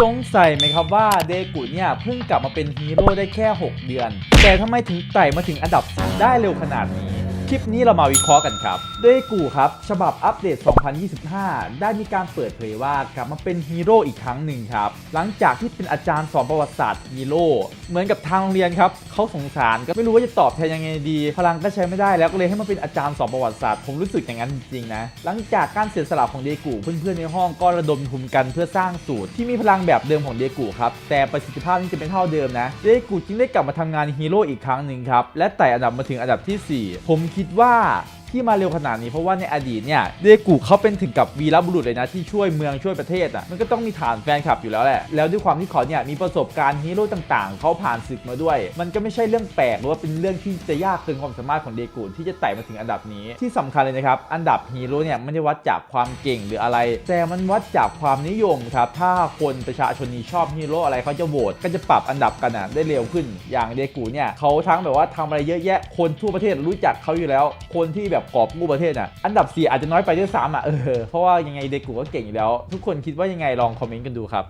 สงสัยไหมครับว่าเดกุเนี่ยเพิ่งกลับมาเป็นฮีโร่ได้แค่ 6 เดือน แต่ทำไมถึงไต่มาถึงอันดับ 10 ได้เร็วขนาดนี้ คลิปนี้เรามาวิเคราะห์กันครับเดกูครับ ฉบับอัปเดต 2025 ได้มีการเปิดเผยว่ากลับมาเป็นฮีโร่อีกครั้งหนึ่งครับ หลังจากที่เป็นอาจารย์สอนประวัติศาสตร์ฮีโร่เหมือนกับทางโรงเรียนครับเขาสงสารก็ไม่รู้ว่าจะตอบแทนยังไงดี พลังก็ใช้ไม่ได้แล้วก็เลยให้มาเป็นอาจารย์สอนประวัติศาสตร์ผมรู้สึกอย่างนั้นจริงๆนะหลังจากการเสียสละของเดกูเพื่อนๆในห้องก็ระดมทุนกันเพื่อสร้างสูตรที่มีพลังแบบเดิมของเดกูครับแต่ประสิทธิภาพนี่จะเป็นเท่าเดิมนะเดกูจึงได้กลับมาทำงานฮีโร่อีกครั้งหนึ่งครับและไต่อันดับมาถึงอันดับที่ 4 ผมคิดว่า ที่มาเร็วขนาดนี้เพราะว่าในอดีตเนี่ยเดกูเขาเป็นถึงกับวีรบุรุษเลยนะที่ช่วยเมืองช่วยประเทศอะมันก็ต้องมีฐานแฟนคลับอยู่แล้วแหละแล้วด้วยความที่เขาเนี่ยมีประสบการณ์ฮีโร่ต่างๆ เขาผ่านศึกมาด้วย มันก็ไม่ใช่เรื่องแปลกหรือว่าเป็นเรื่องที่จะยากเกินความสามารถของเดกูที่จะไต่มาถึงอันดับนี้ที่สำคัญเลยนะครับอันดับฮีโร่เนี่ยไม่ได้วัดจากความเก่งหรืออะไร แต่มันวัดจากความนิยมครับถ้าคนประชาชนนี่ชอบฮีโร่อะไรเขาจะโหวตก็จะปรับอันดับกันอะได้เร็วขึ้นอย่างเดกูเนี่ยเขาทั้งแบบว่าทำอะไรเยอะแยะคนทั่วประเทศรู้จักเขาอยู่แล้ว คนที่แบบกอบกู้ประเทศอะอันดับ 4 อาจจะน้อยไปด้วยซ้ำอะเออเพราะว่ายังไงเดกูก็เก่งอยู่แล้ว ทุกคนคิดว่ายังไงลองคอมเมนต์กันดูครับ